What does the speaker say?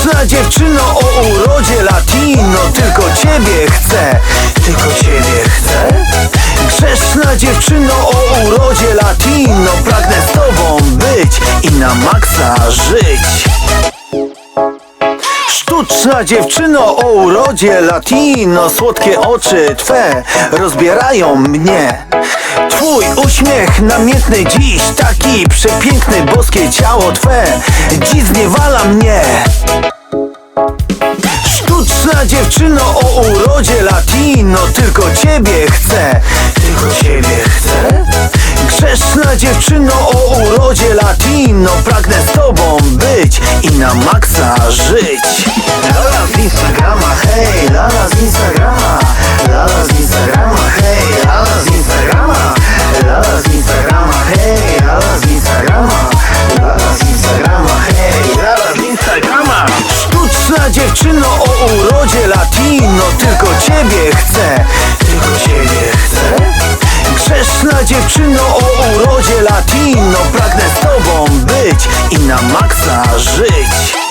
Sztuczna dziewczyno o urodzie latino Tylko ciebie chcę, tylko ciebie chcę. Grzeszna dziewczyno o urodzie latino Pragnę z tobą być i na maksa żyć. Sztuczna dziewczyno o urodzie latino Słodkie oczy twe rozbierają mnie Twój uśmiech namiętny dziś Taki przepiękny, boskie ciało twe. Dziś zniewala mnie. Sztuczna dziewczyno o urodzie latino Tylko ciebie chcę, tylko ciebie chcę? Grzeszna dziewczyno o urodzie latino Pragnę z tobą być i na maksa żyć. Lala z Instagrama, hej, lala z Instagrama Lala z dziewczyno o urodzie latino Tylko ciebie chcę, tylko ciebie chcę. Grzeszna dziewczyno o urodzie latino Pragnę z tobą być i na maksa żyć